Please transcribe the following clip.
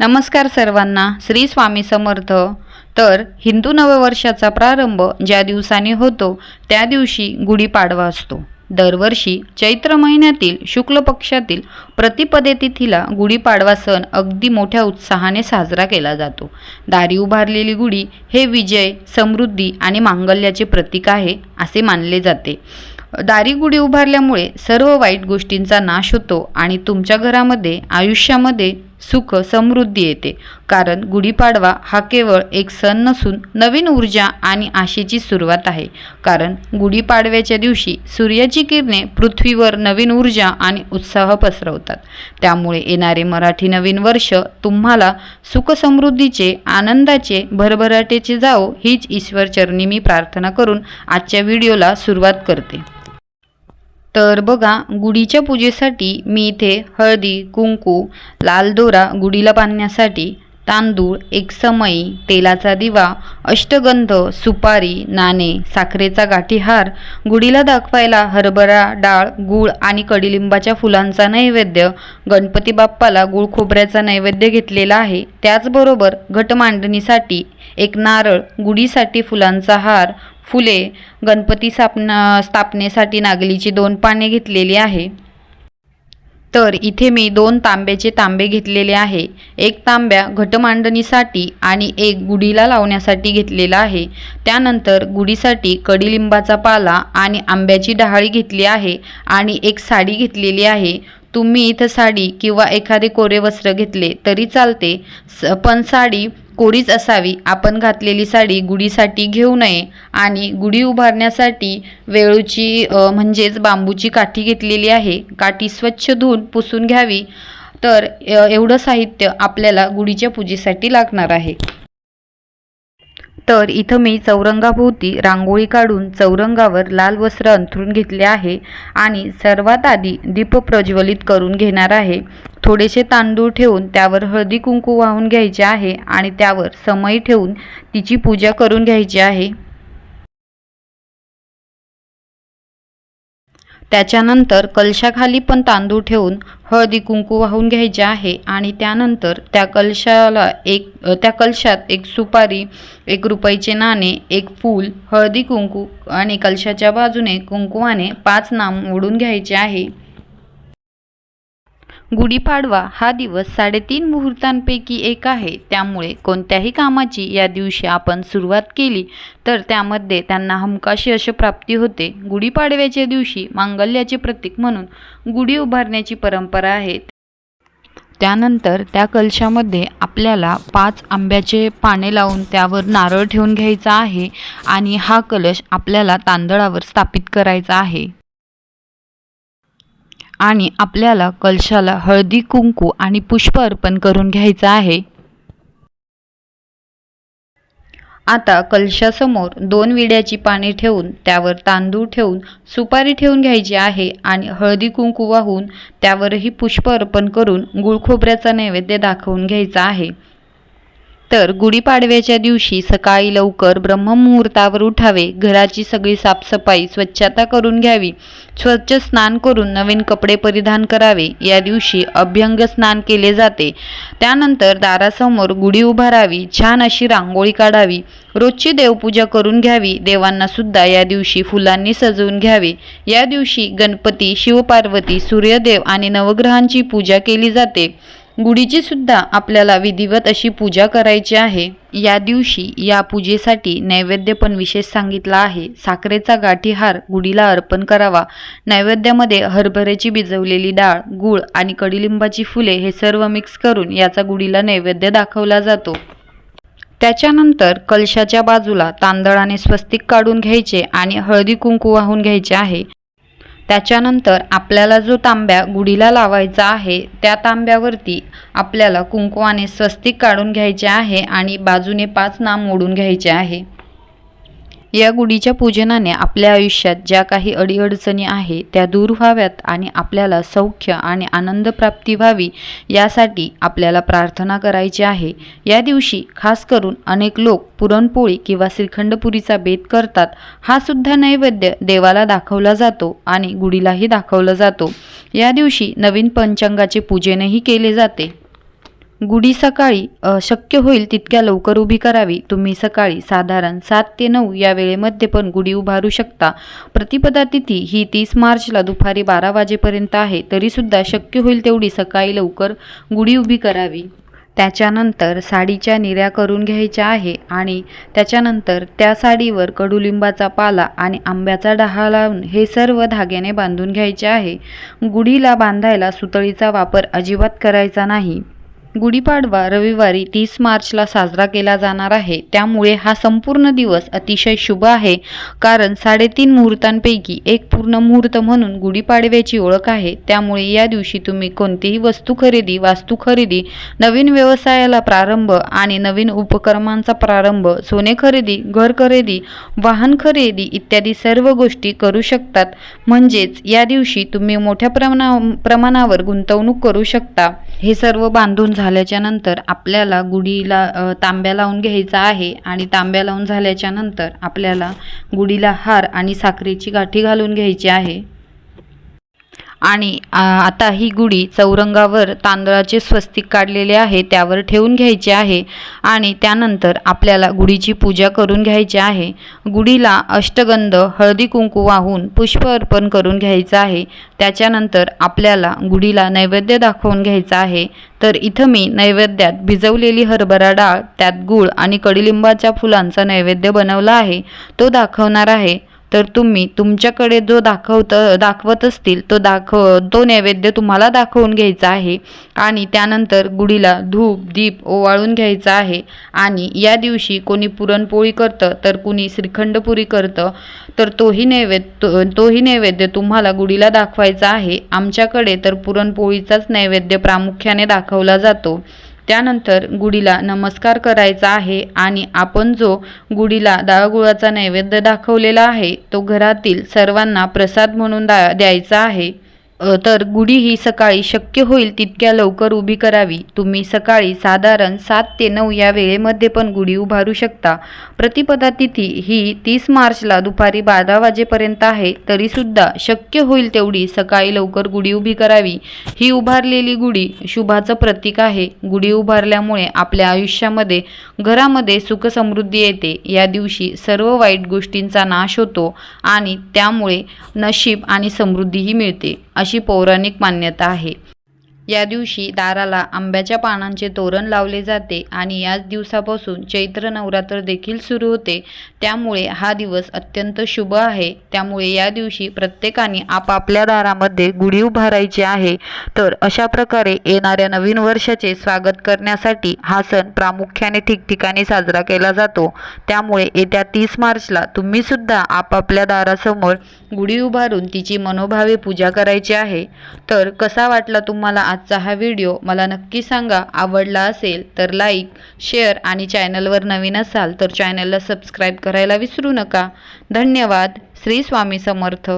नमस्कार सर्वांना श्री स्वामी समर्थ. तर हिंदू नववर्षाचा प्रारंभ ज्या दिवसाने होतो त्या दिवशी गुढीपाडवा असतो. दरवर्षी चैत्र महिन्यातील शुक्ल पक्षातील प्रतिपदे तिथीला गुढीपाडवा सण अगदी मोठ्या उत्साहाने साजरा केला जातो. दारी उभारलेली गुढी हे विजय समृद्धी आणि मांगल्याचे प्रतीक आहे असे मानले जाते. दारी गुढी उभारल्यामुळे सर्व वाईट गोष्टींचा नाश होतो आणि तुमच्या घरामध्ये आयुष्यामध्ये सुख समृद्धी येते. कारण गुढीपाडवा हा केवळ एक सण नसून नवीन ऊर्जा आणि आशेची सुरुवात आहे. कारण गुढीपाडव्याच्या दिवशी सूर्याची किरणे पृथ्वीवर नवीन ऊर्जा आणि उत्साह पसरवतात. त्यामुळे येणारे मराठी नवीन वर्ष तुम्हाला सुखसमृद्धीचे आनंदाचे भरभराटेचे जावो हीच ईश्वरचरणी मी प्रार्थना करून आजच्या व्हिडिओला सुरुवात करते. तर बघा गुढीच्या पूजेसाठी मी इथे हळदी कुंकू लाल दोरा गुढीला बांधण्यासाठी तांदूळ एक समई तेलाचा दिवा अष्टगंध सुपारी नाणे साखरेचा गाठीहार गुढीला दाखवायला हरभरा डाळ गूळ आणि कडीलिंबाच्या फुलांचा नैवेद्य गणपती बाप्पाला गुळ खोबऱ्याचा नैवेद्य घेतलेला आहे. त्याचबरोबर घट मांडणीसाठी एक नारळ गुढीसाठी फुलांचा हार फुले गणपती स्थापना स्थापनेसाठी नागलीची दोन पाने घेतलेली आहे. तर इथे मी दोन तांब्याचे तांबे घेतलेले आहे. एक तांब्या घटमांडणीसाठी आणि एक गुढीला लावण्यासाठी घेतलेला आहे. त्यानंतर गुढीसाठी कडीलिंबाचा पाला आणि आंब्याची डहाळी घेतली आहे आणि एक साडी घेतलेली आहे. तुम्ही इथं साडी किंवा एखादे कोरे वस्त्र घेतले तरी चालते. स पण साडी कोरीच असावी. आपण घातलेली साडी गुढीसाठी घेऊ नये आणि गुढी उभारण्यासाठी वेळूची म्हणजेच बांबूची काठी घेतलेली आहे. काठी स्वच्छ धुवून पुसून घ्यावी. तर एवढं साहित्य आपल्याला गुढीच्या पूजेसाठी लागणार आहे. तर इथं मी चौरंगाभोवती रांगोळी काढून चौरंगावर लाल वस्त्र अंथरून घेतले आहे आणि सर्वात आधी दीप प्रज्वलित करून घेणार आहे. थोडेसे तांदूळ ठेवून त्यावर हळदी कुंकू वाहून घ्यायचे आहे आणि त्यावर समई ठेवून तिची पूजा करून घ्यायची आहे. त्याच्यानंतर कलशाखाली पण तांदूळ ठेवून हळदी कुंकू वाहून घ्यायचे आहे आणि त्यानंतर त्या कलशाला एक त्या कलशात एक सुपारी एक रुपयाचे नाणे एक फूल हळदी कुंकू आणि कलशाच्या बाजूने कुंकुवाने पाच नाम ओढून घ्यायचे आहे. गुढीपाडवा हा दिवस साडेतीन मुहूर्तांपैकी एक आहे. त्यामुळे कोणत्याही कामाची या दिवशी आपण सुरुवात केली तर त्यामध्ये त्यांना हमकाशी अशी प्राप्ती होते. गुढीपाडव्याच्या दिवशी मांगल्याचे प्रतीक म्हणून गुढी उभारण्याची परंपरा आहे. त्यानंतर त्या कलशामध्ये आपल्याला पाच आंब्याचे पाने लावून त्यावर नारळ ठेवून घ्यायचा आहे आणि हा कलश आपल्याला तांदळावर स्थापित करायचा आहे. आणि आपल्याला कलशाला हळदी कुंकू आणि पुष्प अर्पण करून घ्यायचं आहे. आता कलशासमोर दोन विड्याची पाने ठेवून त्यावर तांदूळ ठेवून सुपारी ठेवून घ्यायची आहे आणि हळदी कुंकू वाहून त्यावरही पुष्प अर्पण करून गुळखोबऱ्याचा नैवेद्य दाखवून घ्यायचा आहे. तर गुढीपाडव्याच्या दिवशी सकाळी लवकर ब्रह्ममुहूर्तावर उठावे घराची सगळी साफसफाई स्वच्छता करून घ्यावी स्वच्छ स्नान करून नवीन कपडे परिधान करावे या दिवशी अभ्यंग स्नान केले जाते. त्यानंतर दारासमोर गुढी उभारावी छान अशी रांगोळी काढावी रोजची देवपूजा करून घ्यावी देवांना सुद्धा या दिवशी फुलांनी सजवून घ्यावे. या दिवशी गणपती शिवपार्वती सूर्यदेव आणि नवग्रहांची पूजा केली जाते. गुढीची सुद्धा आपल्याला विधिवत अशी पूजा करायची आहे. या दिवशी या पूजेसाठी नैवेद्य पण विशेष सांगितला आहे. साखरेचा गाठीहार गुढीला अर्पण करावा. नैवेद्यामध्ये हरभऱ्याची भिजवलेली डाळ गूळ आणि कडीलिंबाची फुले हे सर्व मिक्स करून याचा गुढीला नैवेद्य दाखवला जातो. त्याच्यानंतर कलशाच्या बाजूला तांदळाने स्वस्तिक काढून घ्यायचे आणि हळदी कुंकू वाहून घ्यायचे आहे. त्याच्यानंतर आपल्याला जो तांब्या गुढीला लावायचा आहे त्या तांब्यावरती आपल्याला कुंकवाने स्वस्तिक काढून घ्यायचे आहे आणि बाजूने पाच नाम ओढून घ्यायचे आहे. या गुढीच्या पूजनाने आपल्या आयुष्यात ज्या काही अडीअडचणी आहे त्या दूर व्हाव्यात आणि आपल्याला सौख्य आणि आनंद प्राप्ती व्हावी यासाठी आपल्याला प्रार्थना करायची आहे. या दिवशी खास करून अनेक लोक पुरणपोळी किंवा श्रीखंडपुरीचा बेत करतात. हा सुद्धा नैवेद्य देवाला दाखवला जातो आणि गुढीलाही दाखवला जातो. या दिवशी नवीन पंचांगाचे पूजनही केले जाते. गुढी सकाळी शक्य होईल तितक्या लवकर उभी करावी. तुम्ही सकाळी साधारण सात ते नऊ या वेळेमध्ये पण गुढी उभारू शकता. प्रतिपदा तिथी ही तीस मार्चला दुपारी बारा वाजेपर्यंत आहे. तरीसुद्धा शक्य होईल तेवढी सकाळी लवकर गुढी उभी करावी. त्याच्यानंतर साडीच्या निऱ्या करून घ्यायच्या आहे आणि त्याच्यानंतर त्या साडीवर कडुलिंबाचा पाला आणि आंब्याचा डहा लावून हे सर्व धाग्याने बांधून घ्यायचे आहे. गुढीला बांधायला सुतळीचा वापर अजिबात करायचा नाही. गुढीपाडवा रविवारी तीस मार्चला साजरा केला जाणार आहे. त्यामुळे हा संपूर्ण दिवस अतिशय शुभ आहे. कारण साडेतीन मुहूर्तांपैकी एक पूर्ण मुहूर्त म्हणून गुढीपाडव्याची ओळख आहे. त्यामुळे या दिवशी तुम्ही कोणतीही वस्तू खरेदी वास्तू खरेदी नवीन व्यवसायाला प्रारंभ आणि नवीन उपक्रमांचा प्रारंभ सोने खरेदी घर खरेदी वाहन खरेदी इत्यादी सर्व गोष्टी करू शकतात. म्हणजेच या दिवशी तुम्ही मोठ्या प्रमाणा प्रमाणावर गुंतवणूक करू शकता. हे सर्व बांधून झाल्याच्यानंतर आपल्याला गुढीला तांब्या लावून घ्यायचा आहे आणि तांब्या लावून झाल्याच्यानंतर आपल्याला गुढीला हार आणि साखरेची गाठी घालून घ्यायची आहे. आणि आता ही गुढी चौरंगावर तांदळाचे स्वस्तिक काढलेले आहे त्यावर ठेवून घ्यायचे आहे आणि त्यानंतर आपल्याला गुढीची पूजा करून घ्यायची आहे. गुढीला अष्टगंध हळदी कुंकू वाहून पुष्प अर्पण करून घ्यायचं आहे. त्याच्यानंतर आपल्याला गुढीला नैवेद्य दाखवून घ्यायचा आहे. तर इथं मी नैवेद्यात भिजवलेली हरभरा डाळ त्यात गूळ आणि कडुलिंबाच्या फुलांचा नैवेद्य बनवला आहे. तो दाखवणार आहे. तर तुम्ही तुमच्याकडे जो दाखवत दाखवत असतील तो दाखव तो नैवेद्य तुम्हाला दाखवून घ्यायचा आहे. आणि त्यानंतर गुढीला धूप दीप ओवाळून घ्यायचा आहे. आणि या दिवशी कोणी पुरणपोळी करतं तर कुणी श्रीखंडपुरी करतं तर तोही नैवेद्य तो, तोही नैवेद्य तुम्हाला गुढीला दाखवायचा आहे. आमच्याकडे तर पुरणपोळीचाच नैवेद्य प्रामुख्याने दाखवला जातो. त्यानंतर गुढीला नमस्कार करायचा आहे आणि आपण जो गुढीला डाळगुळाचा नैवेद्य दाखवलेला आहे तो घरातील सर्वांना प्रसाद म्हणून दा द्यायचा आहे. तर गुढी ही सकाळी शक्य होईल तितक्या लवकर उभी करावी. तुम्ही सकाळी साधारण सात ते नऊ या वेळेमध्ये पण गुढी उभारू शकता. प्रतिपदा तिथी ही तीस मार्चला दुपारी बारा वाजेपर्यंत आहे. तरीसुद्धा शक्य होईल तेवढी सकाळी लवकर गुढी उभी करावी. ही उभारलेली गुढी शुभाचं प्रतीक आहे. गुढी उभारल्यामुळे आपल्या आयुष्यामध्ये घरामध्ये सुख समृद्धी येते. या दिवशी सर्व वाईट गोष्टींचा नाश होतो आणि त्यामुळे नशीब आणि समृद्धीही मिळते. अशी पौराणिक मान्यता आहे. या दिवशी दाराला आंब्याच्या पानांचे तोरण लावले जाते आणि याच दिवसापासून चैत्र नवरात्र देखील सुरू होते. त्यामुळे हा दिवस अत्यंत शुभ आहे. त्यामुळे या दिवशी प्रत्येकाने आपापल्या दारामध्ये गुढी उभारायची आहे. तर अशा प्रकारे येणाऱ्या नवीन वर्षाचे स्वागत करण्यासाठी हा सण प्रामुख्याने ठिकठिकाणी साजरा केला जातो. त्यामुळे येत्या तीस मार्चला तुम्ही सुद्धा आपापल्या दारासमोर गुढी उभारून तिची मनोभावे पूजा करायची आहे. तर कसा वाटला तुम्हाला आजचा हा व्हिडिओ मला नक्की सांगा. आवडला असेल तर लाईक शेअर आणि चॅनलवर नवीन असाल तर चॅनलला सबस्क्राईब करायला विसरू नका. धन्यवाद. श्री स्वामी समर्थ.